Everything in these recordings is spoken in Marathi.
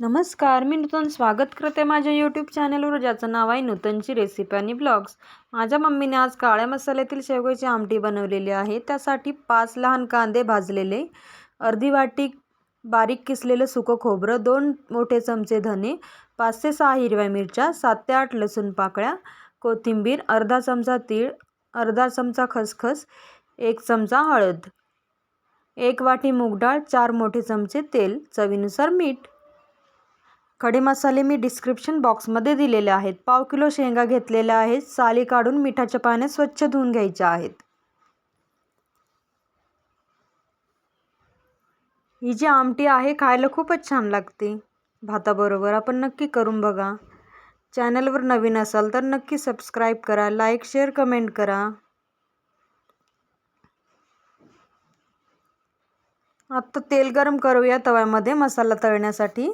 नमस्कार मी नूतन स्वागत करते माझ्या यूट्यूब चॅनलवर ज्याचं नाव आहे नूतनची रेसिपी आणि ब्लॉग्स माझ्या मम्मीने आज काळ्या मसाल्यातील शेवग्याची आमटी बनवलेली आहे. त्यासाठी पाच लहान कांदे भाजलेले अर्धी वाटी बारीक किसलेलं सुकं खोबरं दोन मोठे चमचे धने पाच ते सहा हिरव्या मिरच्या सात ते आठ लसूण पाकळ्या कोथिंबीर अर्धा चमचा तीळ अर्धा चमचा खसखस एक चमचा हळद एक वाटी मूग डाळ चार मोठे चमचे तेल चवीनुसार मीठ खडे मसाले मी डिस्क्रिप्शन बॉक्समध्ये दिलेले आहेत. पाव किलो शेंगा घेतलेल्या आहेत. साली काढून मिठाच्या पाण्यात स्वच्छ धुवून घ्यायच्या आहेत. ही जी आमटी आहे खायला खूपच छान लागते. भाताबरोबर आपण नक्की करून बघा. चॅनलवर नवीन असाल तर नक्की सबस्क्राईब करा लाईक शेअर कमेंट करा. आत्ता तेल गरम करूया तव्यामध्ये मसाला तळण्यासाठी.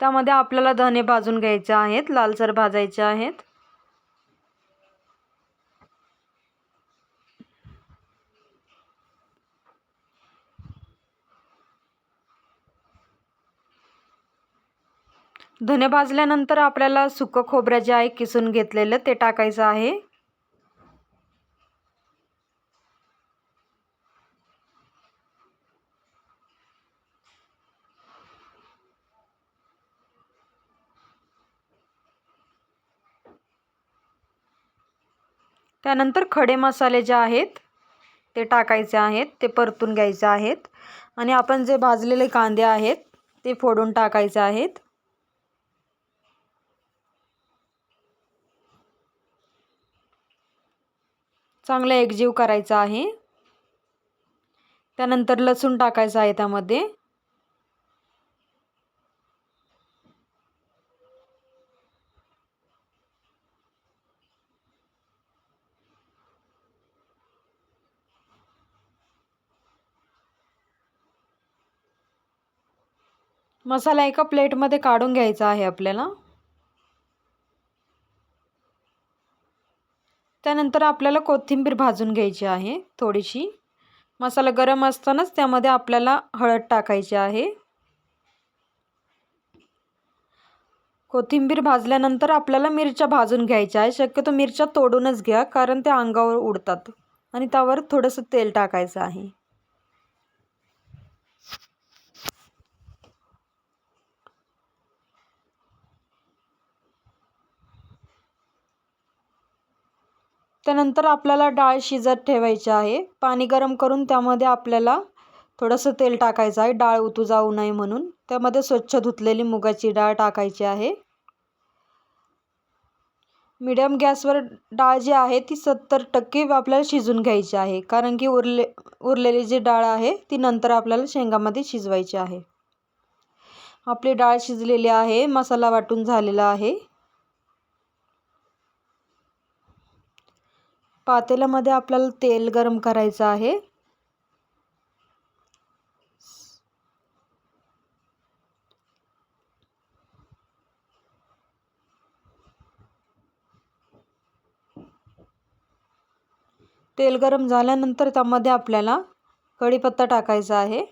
त्यामध्ये आपल्याला धने भाजून घ्यायचे आहेत लालसर भाजायचे आहेत. धने भाजल्यानंतर आपल्याला सुकं खोबरं जे आहे किसून घेतलेलं ते टाकायचं आहे. त्यानंतर खडे मसाले जे आहेत ते टाकायचे आहेत ते परतून घ्यायचे आहेत. आणि आपण जे भाजलेले कांदे आहेत ते फोडून टाकायचे आहेत. चांगलं एकजीव करायचा आहे. त्यानंतर लसूण टाकायचं आहे त्यामध्ये. मसाला एका प्लेटमध्ये काढून घ्यायचा आहे आपल्याला. त्यानंतर आपल्याला कोथिंबीर भाजून घ्यायची आहे थोडीशी. मसाला गरम असतानाच त्यामध्ये आपल्याला हळद टाकायची आहे. कोथिंबीर भाजल्यानंतर आपल्याला मिरच्या भाजून घ्यायच्या आहे शक्यतो मिरच्या तोडूनच घ्या कारण त्या अंगावर उडतात आणि त्यावर थोडंसं तेल टाकायचं आहे. त्यानंतर आपल्याला डाळ शिजत ठेवायची आहे. पाणी गरम करून त्यामध्ये आपल्याला थोडंसं तेल टाकायचं आहे. डाळ उतू जाऊ नये म्हणून. त्यामध्ये स्वच्छ धुतलेली मुगाची डाळ टाकायची आहे. मीडियम गॅसवर डाळ जी आहे ती सत्तर टक्के आपल्याला शिजून घ्यायची आहे. कारण की उरले उरलेली जी डाळ आहे ती नंतर आपल्याला शेंगामध्ये शिजवायची आहे. आपली डाळ शिजलेली आहे. मसाला वाटून झालेला आहे. पातेल्यामध्ये आपल्याला तेल गरम करायचं आहे. तेल गरम झाल्यानंतर त्यामध्ये आपल्याला कढीपत्ता टाकायचा आहे.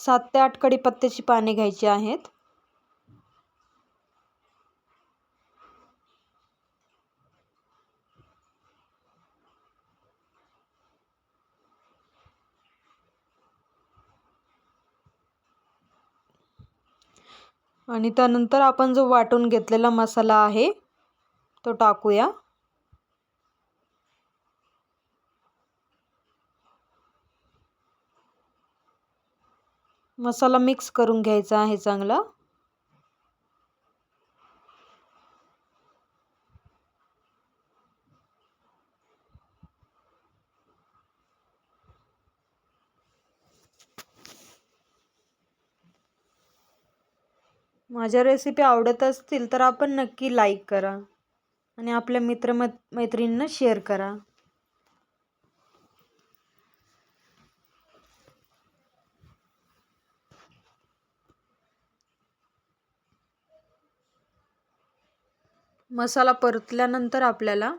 सात ते आठ कढीपत्त्याची पाने घ्यायची आहेत. आणि त्यानंतर आपण जो वाटून घेतलेला मसाला आहे तो टाकूया. मसाला मिक्स करून घ्यायचा आहे चांगला. माझ्या रेसिपी आवडत असतील तर आपण नक्की लाईक करा. आणि आपल्या मित्र मैत्रिणींना शेअर करा. मसाला परतल्यानंतर आपल्याला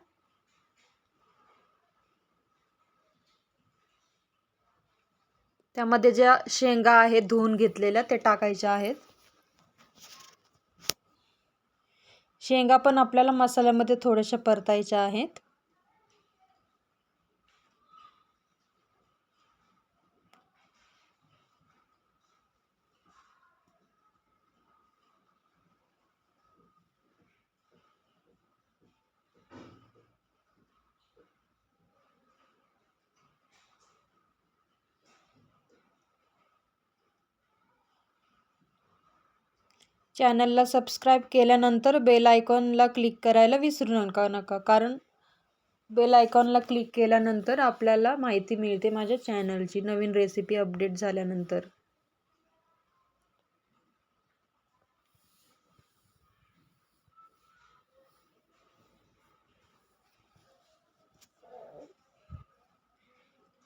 त्यामध्ये ज्या शेंगा आहेत धुवून घेतलेल्या ते टाकायच्या आहेत. शेंगा पण आपल्याला मसाल्यामध्ये थोड्याशा परतायच्या आहेत. चॅनलला सबस्क्राईब केल्यानंतर बेल आयकॉनला क्लिक करायला विसरू नका नका. कारण बेल आयकॉनला क्लिक केल्यानंतर आपल्याला माहिती मिळते माझ्या चॅनलची नवीन रेसिपी अपडेट झाल्यानंतर.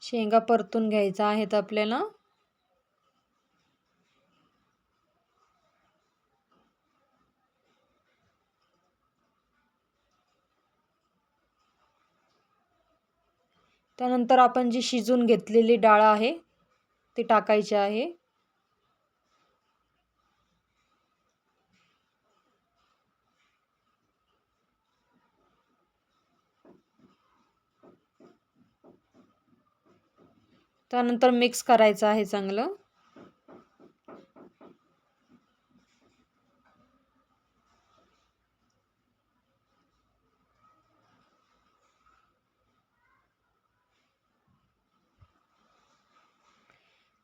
शेंगा परतून घ्यायचा आहेत आपल्याला. त्यानंतर आपण जी शिजून घेतलेली डाळ आहे ती टाकायची आहे. त्यानंतर मिक्स करायचं आहे चांगलं.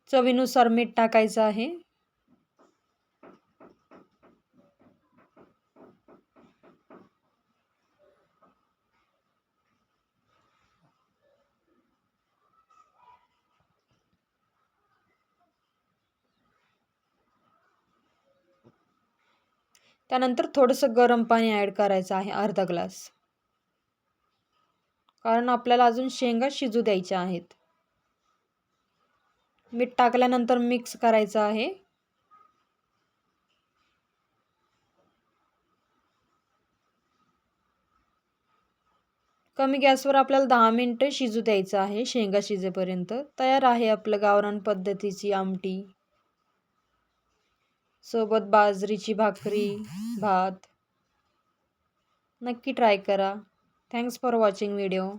चवीनुसार मीठ टाकायचं आहे. त्यानंतर थोडंसं गरम पाणी ॲड करायचं आहे अर्धा ग्लास कारण आपल्याला अजून शेंगा शिजू द्यायच्या आहेत. मीठ टाकल्यानंतर मिक्स करायचं आहे. कमी गॅसवर आपल्याला दहा मिनटं शिजू द्यायचं आहे. शेंगा शिजेपर्यंत तयार आहे आपलं गावरान पद्धतीची आमटी. सोबत बाजरीची भाकरी भात. नक्की ट्राय करा. Thanks for watching video